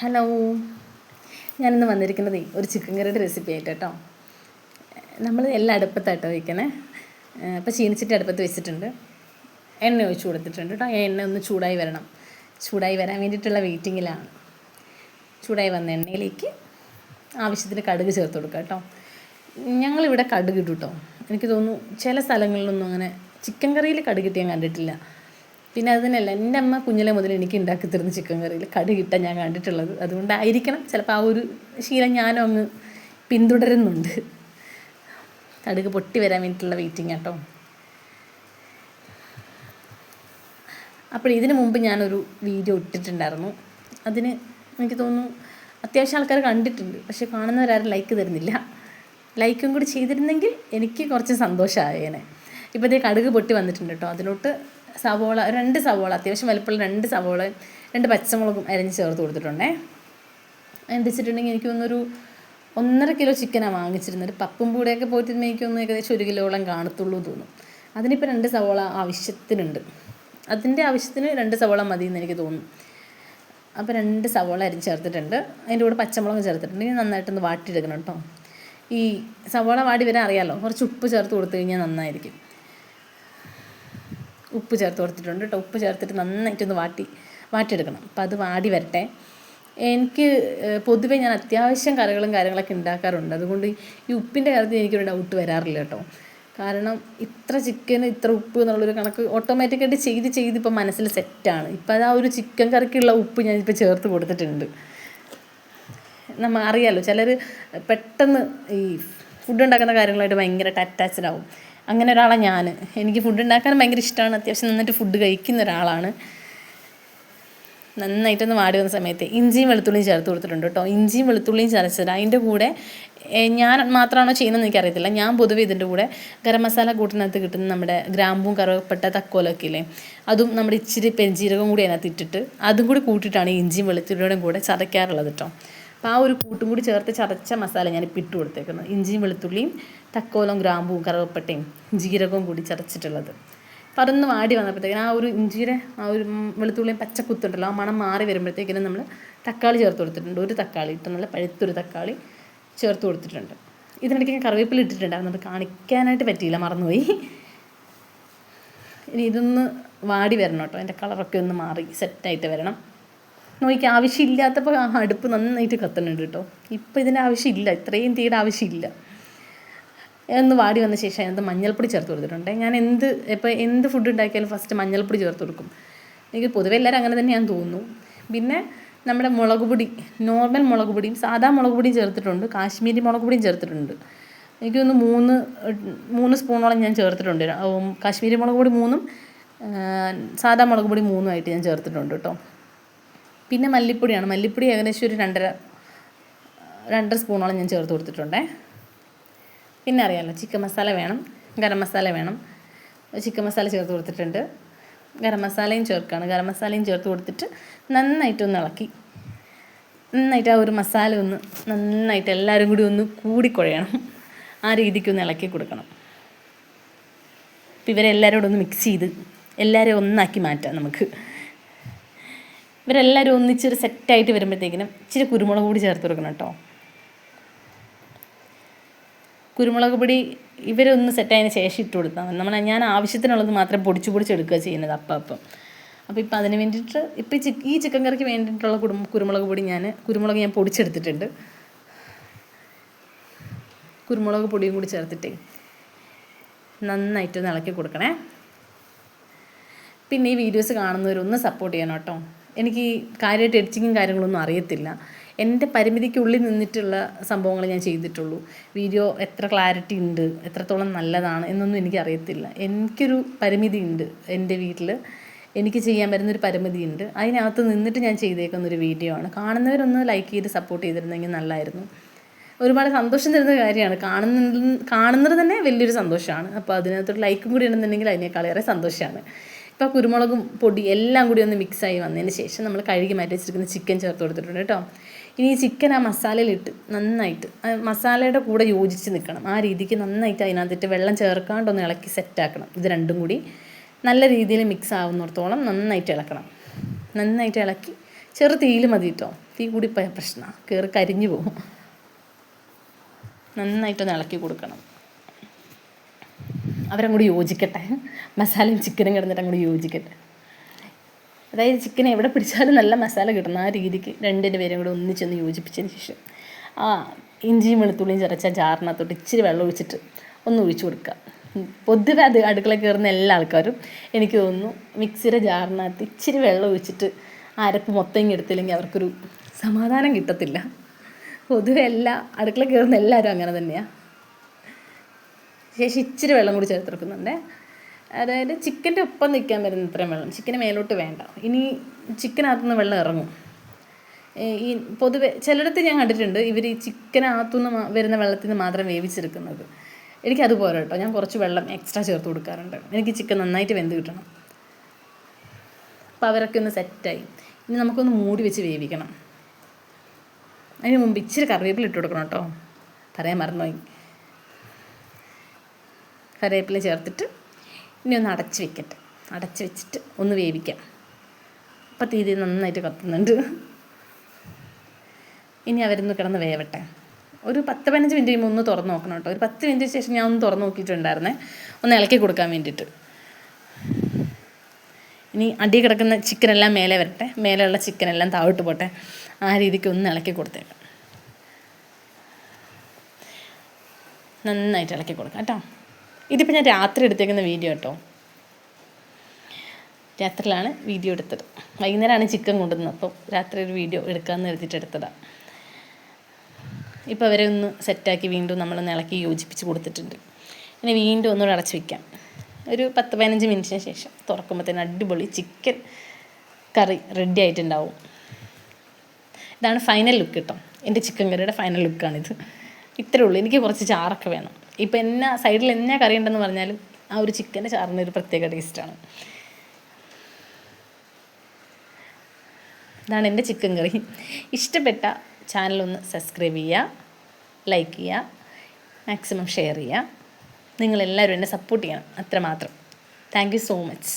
Hello ഞാനിന്ന് വന്നിരിക്കുന്നത് ഒരു ചിക്കൻ കറിയുടെ റെസിപ്പി ആയിട്ട് കേട്ടോ. നമ്മൾ എല്ലാം അടുപ്പത്തായിട്ടോ വയ്ക്കണേ അപ്പോൾ ചീനിച്ചിട്ട് അടുപ്പത്ത് വെച്ചിട്ടുണ്ട്. എണ്ണ ഒഴിച്ച് കൊടുത്തിട്ടുണ്ട് കേട്ടോ. എണ്ണ ഒന്ന് ചൂടായി വരണം. ചൂടായി വരാൻ വേണ്ടിയിട്ടുള്ള വെയിറ്റിങ്ങിലാണ് ചൂടായി വന്ന എണ്ണയിലേക്ക് ആവശ്യത്തിന് കടുക് ചേർത്ത് കൊടുക്കുക കേട്ടോ. ഞങ്ങളിവിടെ കടുക് ഇട്ടു കേട്ടോ. എനിക്ക് തോന്നുന്നു ചില സ്ഥലങ്ങളിലൊന്നും അങ്ങനെ ചിക്കൻ കറിയിൽ കടുകിട്ട് ഞാൻ കണ്ടിട്ടില്ല. പിന്നെ അത് തന്നെയല്ല എന്റെ അമ്മ കുഞ്ഞിലെ മുതൽ എനിക്ക് ഉണ്ടാക്കി തരുന്ന ചിക്കൻ കറിയിൽ കടു കിട്ടാൻ ഞാൻ കണ്ടിട്ടുള്ളത്. അതുകൊണ്ടായിരിക്കണം ചിലപ്പോൾ ആ ഒരു ശീലം ഞാനും അങ്ങ് പിന്തുടരുന്നുണ്ട്. കടുക് പൊട്ടി വരാൻ വേണ്ടിയിട്ടുള്ള വെയിറ്റിംഗ് കേട്ടോ അപ്പോൾ ഇതിനു മുമ്പ് ഞാനൊരു വീഡിയോ ഇട്ടിട്ടുണ്ടായിരുന്നു. അതിന് എനിക്ക് തോന്നുന്നു അത്യാവശ്യം ആൾക്കാർ കണ്ടിട്ടുണ്ട്. പക്ഷെ കാണുന്നവരാരും ലൈക്ക് തരുന്നില്ല. ലൈക്കും കൂടി ചെയ്തിരുന്നെങ്കിൽ എനിക്ക് കുറച്ച് സന്തോഷമായേനെ ഇപ്പോൾ കടുക് പൊട്ടി വന്നിട്ടുണ്ട് കേട്ടോ അതിലോട്ട് സവോള രണ്ട് സവോള അത്യാവശ്യം വലുപ്പമുള്ള രണ്ട് സവോള രണ്ട് പച്ചമുളകും അരിഞ്ഞ് ചേർത്ത് കൊടുത്തിട്ടുണ്ടേ. എന്ത് വെച്ചിട്ടുണ്ടെങ്കിൽ എനിക്ക് തോന്നുന്നൊരു ഒന്നര കിലോ ചിക്കനാണ് വാങ്ങിച്ചിരുന്നത്. പപ്പും കൂടെയൊക്കെ പോയിട്ട് എനിക്ക് തോന്നുന്നു ഏകദേശം ഒരു കിലോളം കാണത്തുള്ളൂ തോന്നും അതിനിപ്പോൾ രണ്ട് സവോള ആവശ്യത്തിനുണ്ട്. അതിന്റെ ആവശ്യത്തിന് രണ്ട് സവോള മതി എന്ന് എനിക്ക് തോന്നുന്നു. അപ്പോൾ രണ്ട് സവോള അരിഞ്ഞ് ചേർത്തിട്ടുണ്ട്. അതിന്റെ കൂടെ പച്ചമുളക് ചേർത്തിട്ടുണ്ട്. ഇനി നന്നായിട്ടൊന്ന് വാട്ടിയെടുക്കണം കേട്ടോ. ഈ സവോള വാടി വരാൻ അറിയാമല്ലോ കുറച്ച് ഉപ്പ് ചേർത്ത് കൊടുത്തു കഴിഞ്ഞാൽ നന്നായിരിക്കും. ഉപ്പ് ചേർത്ത് കൊടുത്തിട്ടുണ്ട് കേട്ടോ. ഉപ്പ് ചേർത്തിട്ട് നന്നായിട്ടൊന്ന് വാട്ടി വാട്ടിയെടുക്കണം അപ്പോൾ അത് വാടി വരട്ടെ. എനിക്ക് പൊതുവെ ഞാൻ അത്യാവശ്യം കറികളും കാര്യങ്ങളൊക്കെ ഉണ്ടാക്കാറുണ്ട്. അതുകൊണ്ട് ഈ ഉപ്പിന്റെ കാര്യത്തിൽ എനിക്കൊരു ഡൗട്ട് വരാറില്ല കേട്ടോ. കാരണം ഇത്ര ചിക്കന് ഇത്ര ഉപ്പ് എന്നുള്ളൊരു കണക്ക് ഓട്ടോമാറ്റിക്കായിട്ട് ചെയ്ത് ചെയ്ത് ഇപ്പം മനസ്സിൽ സെറ്റാണ് ഇപ്പം അത് ആ ഒരു ചിക്കൻ കറിക്കുള്ള ഉപ്പ് ഞാൻ ഞാനിപ്പോൾ ചേർത്ത് കൊടുത്തിട്ടുണ്ട്. നമ്മൾ അറിയാമല്ലോ ചിലർ പെട്ടെന്ന് ഈ ഫുഡ് ഉണ്ടാക്കുന്ന കാര്യങ്ങളായിട്ട് ഭയങ്കരമായിട്ട് അറ്റാച്ച്ഡ് ആവും. അങ്ങനെ ഒരാളാണ് ഞാൻ എനിക്ക് ഫുഡ് ഉണ്ടാക്കാൻ ഭയങ്കര ഇഷ്ടമാണ് അത്യാവശ്യം നന്നായിട്ട് ഫുഡ് കഴിക്കുന്ന ഒരാളാണ്. നന്നായിട്ടൊന്ന് വാടി വന്ന സമയത്ത് ഇഞ്ചിയും വെളുത്തുള്ളിയും ചേർത്ത് കൊടുത്തിട്ടുണ്ട് കേട്ടോ. ഇഞ്ചിയും വെളുത്തുള്ളിയും ചതച്ചത്. അതിന്റെ കൂടെ ഞാൻ മാത്രമാണോ ചെയ്യുന്നതെന്ന് എനിക്കറിയത്തില്ല. ഞാൻ പൊതുവെ ഇതിന്റെ കൂടെ ഗരം മസാല കൂട്ടിനകത്ത് കിട്ടുന്ന നമ്മുടെ ഗ്രാമ്പും കറുവപ്പെട്ട തക്കോലൊക്കെ ഇല്ലേ അതും നമ്മുടെ ഇച്ചിരി പെഞ്ചീരകം കൂടി അതിനകത്ത് ഇട്ടിട്ട് അതും കൂടി കൂട്ടിയിട്ടാണ് ഇഞ്ചിയും വെളുത്തുള്ളിയുടെയും കൂടെ ചതയ്ക്കാറുള്ളത് കേട്ടോ. അപ്പോൾ ആ ഒരു കൂട്ടും കൂടി ചേർത്ത് ചതച്ച മസാല ഞാൻ ഇട്ട് കൊടുത്തേക്കുന്നത് ഇഞ്ചിയും വെളുത്തുള്ളിയും തക്കോലം ഗ്രാമ്പും കറുവപ്പട്ടയും ജീരകവും കൂടി ചതച്ചിട്ടുള്ളത്. അപ്പോൾ അതൊന്ന് വാടി വന്നപ്പോഴത്തേക്കിനും ആ ഒരു ഇഞ്ചിയുടെ ആ ഒരു വെളുത്തുള്ളിയും പച്ചക്കുത്തുണ്ടല്ലോ ആ മണം മാറി വരുമ്പോഴത്തേക്കിനും നമ്മൾ തക്കാളി ചേർത്ത് കൊടുത്തിട്ടുണ്ട്. ഒരു തക്കാളി ഇട്ട് നല്ല പഴുത്തൊരു തക്കാളി ചേർത്ത് കൊടുത്തിട്ടുണ്ട്. ഇതിനിടയ്ക്ക് ഞാൻ കറിവേപ്പില ഇട്ടിട്ടുണ്ടായിരുന്നു അത് കാണിക്കാനായിട്ട് പറ്റിയില്ല മറന്നുപോയി. ഇനി ഇതൊന്ന് വാടി വരണം കേട്ടോ. അതിന്റെ കളറൊക്കെ ഒന്ന് മാറി സെറ്റായിട്ട് വരണം. നോക്കി ആവശ്യമില്ലാത്തപ്പോൾ ആ അടുപ്പ് നന്നായിട്ട് കത്തുന്നുണ്ട് കേട്ടോ ഇപ്പം ഇതിന്റെ ആവശ്യമില്ല ഇത്രയും തീയുടെ ആവശ്യമില്ല. എന്ന് വാടി വന്ന ശേഷം അതിനകത്ത് മഞ്ഞൾപ്പൊടി ചേർത്ത് കൊടുത്തിട്ടുണ്ട്. ഞാൻ എന്ത് ഇപ്പോൾ എന്ത് ഫുഡ് ഉണ്ടാക്കിയാലും ഫസ്റ്റ് മഞ്ഞൾപ്പൊടി ചേർത്ത് കൊടുക്കും. എനിക്ക് പൊതുവെ എല്ലാവരും അങ്ങനെ തന്നെയാണെന്ന് തോന്നുന്നു. പിന്നെ നമ്മുടെ മുളക് പൊടി നോർമൽ മുളക് പൊടിയും സാധാ മുളക് പൊടിയും ചേർത്തിട്ടുണ്ട്. കാശ്മീരി മുളക് പൊടിയും ചേർത്തിട്ടുണ്ട്. എനിക്കൊന്ന് മൂന്ന് മൂന്ന് സ്പൂണോളം ഞാൻ ചേർത്തിട്ടുണ്ട്. കാശ്മീരി മുളക് പൊടി മൂന്നും സാധാ മുളക് പൊടി മൂന്നുമായിട്ട് ഞാൻ ചേർത്തിട്ടുണ്ട് കേട്ടോ പിന്നെ മല്ലിപ്പൊടിയാണ്. മല്ലിപ്പൊടി ഏകദേശം ഒരു രണ്ടര രണ്ടര സ്പൂണോളം ഞാൻ ചേർത്ത് കൊടുത്തിട്ടുണ്ട്. പിന്നെ അറിയാമല്ലോ ചിക്കൻ മസാല വേണം ഗരം മസാല വേണം. ചിക്കൻ മസാല ചേർത്ത് കൊടുത്തിട്ടുണ്ട്. ഗരം മസാലയും ചേർക്കുകയാണ് ഗരം മസാലയും ചേർത്ത് കൊടുത്തിട്ട് നന്നായിട്ടൊന്ന് ഇളക്കി. നന്നായിട്ട് ആ ഒരു മസാല ഒന്ന് നന്നായിട്ട് എല്ലാവരും കൂടി ഒന്ന് കൂടിക്കുഴയണം. ആ രീതിക്ക് ഒന്ന് ഇളക്കി കൊടുക്കണം. അപ്പം ഇവരെല്ലാവരോടൊന്ന് മിക്സ് ചെയ്ത് എല്ലാവരെയും ഒന്നാക്കി മാറ്റാം നമുക്ക്. ഇവരെല്ലാവരും ഒന്നിച്ചൊരു സെറ്റായിട്ട് വരുമ്പോഴത്തേക്കിനും ഇച്ചിരി കുരുമുളക് പൊടി ചേർത്ത് കൊടുക്കണം കേട്ടോ. കുരുമുളക് പൊടി ഇവരൊന്ന് സെറ്റായതിന് ശേഷം ഇട്ട് കൊടുത്താൽ മതി. നമ്മൾ ഞാൻ ആവശ്യത്തിനുള്ളത് മാത്രം പൊടിച്ച് പൊടിച്ചെടുക്കുക ചെയ്യുന്നത് അപ്പം അപ്പം. അപ്പോൾ ഇപ്പം അതിന് വേണ്ടിയിട്ട് ഇപ്പം ഈ ചിക്ക് ഈ ചിക്കൻ കറിക്ക് വേണ്ടിയിട്ടുള്ള കുടും കുരുമുളക് പൊടി ഞാൻ കുരുമുളക് ഞാൻ പൊടിച്ചെടുത്തിട്ടുണ്ട്. കുരുമുളക് പൊടിയും കൂടി ചേർത്തിട്ടേ നന്നായിട്ടൊന്ന് ഇളക്കി കൊടുക്കണേ. പിന്നെ ഈ വീഡിയോസ് കാണുന്നവരൊന്ന് സപ്പോർട്ട് ചെയ്യണം കേട്ടോ. എനിക്ക് കാര്യമായിട്ട് എഡിറ്റിങ്ങും കാര്യങ്ങളൊന്നും അറിയത്തില്ല. എന്റെ പരിമിതിക്കുള്ളിൽ നിന്നിട്ടുള്ള സംഭവങ്ങൾ ഞാൻ ചെയ്തിട്ടുള്ളൂ. വീഡിയോ എത്ര ക്ലാരിറ്റി ഉണ്ട് എത്രത്തോളം നല്ലതാണ് എന്നൊന്നും എനിക്കറിയത്തില്ല എനിക്കൊരു പരിമിതി ഉണ്ട് എന്റെ വീട്ടിൽ എനിക്ക് ചെയ്യാൻ പറ്റുന്നൊരു പരിമിതി ഉണ്ട്. അതിനകത്ത് നിന്നിട്ട് ഞാൻ ചെയ്തേക്കുന്ന ഒരു വീഡിയോ ആണ്. കാണുന്നവരൊന്ന് ലൈക്ക് ചെയ്ത് സപ്പോർട്ട് ചെയ്തിരുന്നെങ്കിൽ നല്ലായിരുന്നു. ഒരുപാട് സന്തോഷം തരുന്ന കാര്യമാണ്. കാണുന്ന കാണുന്നത് തന്നെ വലിയൊരു സന്തോഷമാണ്. അപ്പോൾ അതിനകത്തൊരു ലൈക്കും കൂടി ഉണ്ടെന്നുണ്ടെങ്കിൽ അതിനേക്കാളേറെ സന്തോഷമാണ്. ഇപ്പോൾ കുരുമുളകും പൊടി എല്ലാം കൂടി ഒന്ന് മിക്സായി വന്നതിന് ശേഷം നമ്മൾ കഴുകി മാറ്റി വെച്ചിരിക്കുന്ന ചിക്കൻ ചേർത്ത് കൊടുത്തിട്ടുണ്ട് കേട്ടോ. ഇനി ഈ ചിക്കൻ ആ മസാലയിലിട്ട് നന്നായിട്ട് മസാലയുടെ കൂടെ യോജിച്ച് നിൽക്കണം ആ രീതിക്ക് നന്നായിട്ട് അതിനകത്തിട്ട് വെള്ളം ചേർക്കാണ്ടൊന്ന് ഇളക്കി സെറ്റാക്കണം ഇത് രണ്ടും കൂടി നല്ല രീതിയിൽ മിക്സ് ആവുന്നിടത്തോളം നന്നായിട്ട് ഇളക്കണം. നന്നായിട്ട് ഇളക്കി ചെറു തീയിൽ മതി കേട്ടോ തീ കൂടി പ്രശ്നമാണ് കയറി കരിഞ്ഞു പോകും. നന്നായിട്ടൊന്ന് ഇളക്കി കൊടുക്കണം. അവരങ്ങോട്ട് യോജിക്കട്ടെ. മസാലയും ചിക്കനും കിടന്നിട്ട് അങ്ങോട്ട് യോജിക്കട്ടെ. അതായത് ചിക്കൻ എവിടെ പിടിച്ചാലും നല്ല മസാല കിട്ടണം. ആ രീതിക്ക് രണ്ടിന്റെ പേരും കൂടെ ഒന്നിച്ചൊന്ന് യോജിപ്പിച്ചതിന് ശേഷം ആ ഇഞ്ചിയും വെളുത്തുള്ളിയും ചതച്ച ജാറിനകത്തോട്ട് ഇച്ചിരി വെള്ളം ഒഴിച്ചിട്ട് ഒന്ന് ഒഴിച്ചു കൊടുക്കുക. പൊതുവെ അത് അടുക്കള കയറുന്ന എല്ലാ ആൾക്കാരും എനിക്ക് തോന്നുന്നു മിക്സിയുടെ ജാറിനകത്ത് ഇച്ചിരി വെള്ളം ഒഴിച്ചിട്ട് അരപ്പ് മൊത്തം എടുത്തില്ലെങ്കിൽ അവർക്കൊരു സമാധാനം കിട്ടത്തില്ല. പൊതുവെ എല്ലാ അടുക്കള കയറുന്ന എല്ലാവരും അങ്ങനെ തന്നെയാണ് ശേഷം ഇച്ചിരി വെള്ളം കൂടി ചേർത്തെടുക്കുന്നുണ്ട് അതായത് ചിക്കന്റെ ഒപ്പം നിൽക്കാൻ വരുന്ന ഇത്രയും വെള്ളം. ചിക്കന് മേലോട്ട് വേണ്ട. ഇനി ചിക്കനകത്തുനിന്ന് വെള്ളം ഇറങ്ങും. ഈ പൊതുവെ ചിലയിടത്ത് ഞാൻ കണ്ടിട്ടുണ്ട് ഇവർ ഈ ചിക്കനകത്തുനിന്ന് വരുന്ന വെള്ളത്തിൽ നിന്ന് മാത്രം വേവിച്ചെടുക്കുന്നത്. എനിക്ക് അതുപോലെ കേട്ടോ. ഞാൻ കുറച്ച് വെള്ളം എക്സ്ട്രാ ചേർത്ത് കൊടുക്കാറുണ്ട്. എനിക്ക് ചിക്കൻ നന്നായിട്ട് വെന്ത് കിട്ടണം. അപ്പോൾ അവരൊക്കെ ഒന്ന് സെറ്റായി ഇനി നമുക്കൊന്ന് മൂടി വെച്ച് വേവിക്കണം. അതിന് മുമ്പ് ഇച്ചിരി കറിവേപ്പില ഇട്ട് കൊടുക്കണം കേട്ടോ. പറയാൻ മറന്നുപോയി. കറിവേപ്പില ചേർത്തിട്ട് ഇനി ഒന്ന് അടച്ച് വെക്കട്ടെ. അടച്ച് വെച്ചിട്ട് ഒന്ന് വേവിക്കാം. അപ്പം തീരെ നന്നായിട്ട് കത്തുന്നുണ്ട്. ഇനി അവരൊന്ന് കിടന്ന് വേവട്ടെ. ഒരു പത്ത് പതിനഞ്ച് മിനിറ്റ് കഴിയുമ്പോൾ ഒന്ന് തുറന്ന് നോക്കണം കേട്ടോ. ഒരു പത്ത് മിനിറ്റ് ശേഷം ഞാൻ ഒന്ന് തുറന്ന് നോക്കിയിട്ടുണ്ടായിരുന്നേ. ഒന്ന് ഇളക്കി കൊടുക്കാൻ വേണ്ടിയിട്ട്. ഇനി അടി കിടക്കുന്ന ചിക്കനെല്ലാം മേലെ വരട്ടെ. മേലെയുള്ള ചിക്കനെല്ലാം താഴോട്ട് പോട്ടെ. ആ രീതിക്ക് ഒന്ന് ഇളക്കി കൊടുത്തേക്കാം. നന്നായിട്ട് ഇളക്കി കൊടുക്കാം കേട്ടോ. ഇതിപ്പോൾ ഞാൻ രാത്രി എടുത്തേക്കുന്ന വീഡിയോ കേട്ടോ. രാത്രിയിലാണ് വീഡിയോ എടുത്തത്. വൈകുന്നേരമാണ് ചിക്കൻ കൊണ്ടുവന്നത്. അപ്പോൾ രാത്രി ഒരു വീഡിയോ എടുക്കാമെന്ന് എഴുതിയിട്ട് എടുത്തതാണ് ഇപ്പോൾ അവരെ ഒന്ന് സെറ്റാക്കി വീണ്ടും നമ്മൾ ഇളക്കി യോജിപ്പിച്ച് കൊടുത്തിട്ടുണ്ട്. ഇനി വീണ്ടും ഒന്നുകൂടെ അടച്ച് വയ്ക്കാം ഒരു പത്ത് പതിനഞ്ച് മിനിറ്റിന് ശേഷം തുറക്കുമ്പോഴത്തേന് അടിപൊളി ചിക്കൻ കറി റെഡി ആയിട്ടുണ്ടാവും. ഇതാണ് ഫൈനൽ ലുക്ക് കേട്ടോ. എന്റെ ചിക്കൻ കറിയുടെ ഫൈനൽ ലുക്കാണിത് ഇത്രയേ ഉള്ളൂ. എനിക്ക് കുറച്ച് ചാറൊക്കെ വേണം. ഇപ്പം എന്നാ സൈഡിൽ എന്നാ കറി ഉണ്ടെന്ന് പറഞ്ഞാലും ആ ഒരു ചിക്കന്റെ ചാറിന്റെ ഒരു പ്രത്യേക ടേസ്റ്റാണ് ഇതാണ് എന്റെ ചിക്കൻ കറി. ഇഷ്ടപ്പെട്ട ചാനലൊന്ന് സബ്സ്ക്രൈബ് ചെയ്യുക ലൈക്ക് ചെയ്യുക മാക്സിമം ഷെയർ ചെയ്യുക. നിങ്ങളെല്ലാവരും എന്നെ സപ്പോർട്ട് ചെയ്യണം. അത്രമാത്രം. Thank you so much